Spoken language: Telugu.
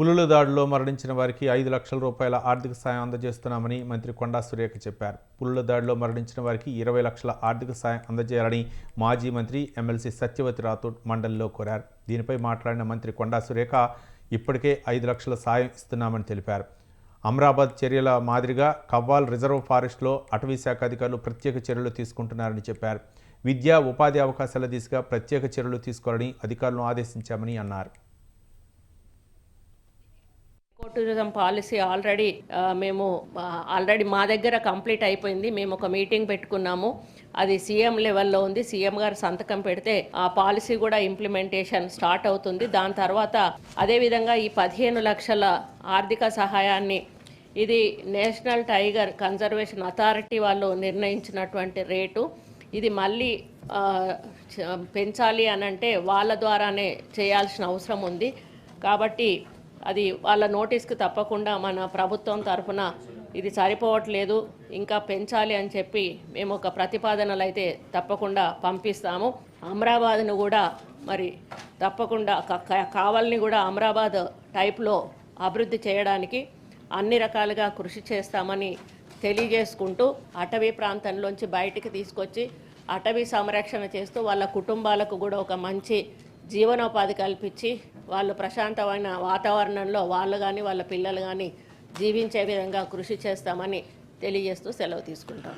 పులుల దాడిలో మరణించిన వారికి ఐదు లక్షల రూపాయల ఆర్థిక సాయం అందజేస్తున్నామని మంత్రి కొండా సురేఖ చెప్పారు. పులుల దాడిలో మరణించిన వారికి ఇరవై లక్షల ఆర్థిక సాయం అందజేయాలని మాజీ మంత్రి ఎమ్మెల్సీ సత్యవతి రాథోడ్ మండలిలో కోరారు. దీనిపై మాట్లాడిన మంత్రి కొండా సురేఖ ఇప్పటికే ఐదు లక్షల సాయం ఇస్తున్నామని తెలిపారు. అమరాబాద్ చర్యల మాదిరిగా కవ్వాల్ రిజర్వ్ ఫారెస్ట్లో అటవీ శాఖ అధికారులు ప్రత్యేక చర్యలు తీసుకుంటున్నారని చెప్పారు. విద్యా ఉపాధి అవకాశాల దిశగా ప్రత్యేక చర్యలు తీసుకోవాలని అధికారులను ఆదేశించామని అన్నారు. టూరిజం పాలసీ ఆల్రెడీ మేము ఆల్రెడీ మా దగ్గర కంప్లీట్ అయిపోయింది. మేము ఒక మీటింగ్ పెట్టుకున్నాము. అది సీఎం లెవెల్లో ఉంది. సీఎం గారు సంతకం పెడితే ఆ పాలసీ కూడా ఇంప్లిమెంటేషన్ స్టార్ట్ అవుతుంది. దాని తర్వాత అదేవిధంగా ఈ పదిహేను లక్షల ఆర్థిక సహాయాన్ని ఇది నేషనల్ టైగర్ కన్జర్వేషన్ అథారిటీ వాళ్ళు నిర్ణయించినటువంటి రేటు. ఇది మళ్ళీ పెంచాలి అని అంటే వాళ్ళ ద్వారానే చేయాల్సిన అవసరం ఉంది. కాబట్టి అది వాళ్ళ నోటీస్కి తప్పకుండా మన ప్రభుత్వం తరఫున ఇది సరిపోవట్లేదు ఇంకా పెంచాలి అని చెప్పి మేము ఒక ప్రతిపాదనలు అయితే తప్పకుండా పంపిస్తాము. అమరాబాద్ను కూడా మరి తప్పకుండా కావాలని కూడా అమరాబాద్ టైప్లో అభివృద్ధి చేయడానికి అన్ని రకాలుగా కృషి చేస్తామని తెలియజేసుకుంటూ అటవీ ప్రాంతంలోంచి బయటికి తీసుకొచ్చి అటవీ సంరక్షణ చేస్తూ వాళ్ళ కుటుంబాలకు కూడా ఒక మంచి జీవనోపాధి కల్పించి వాళ్ళు ప్రశాంతమైన వాతావరణంలో వాళ్ళు కానీ వాళ్ళ పిల్లలు కానీ జీవించే విధంగా కృషి చేస్తామని తెలియజేస్తూ సెలవు తీసుకుంటాం.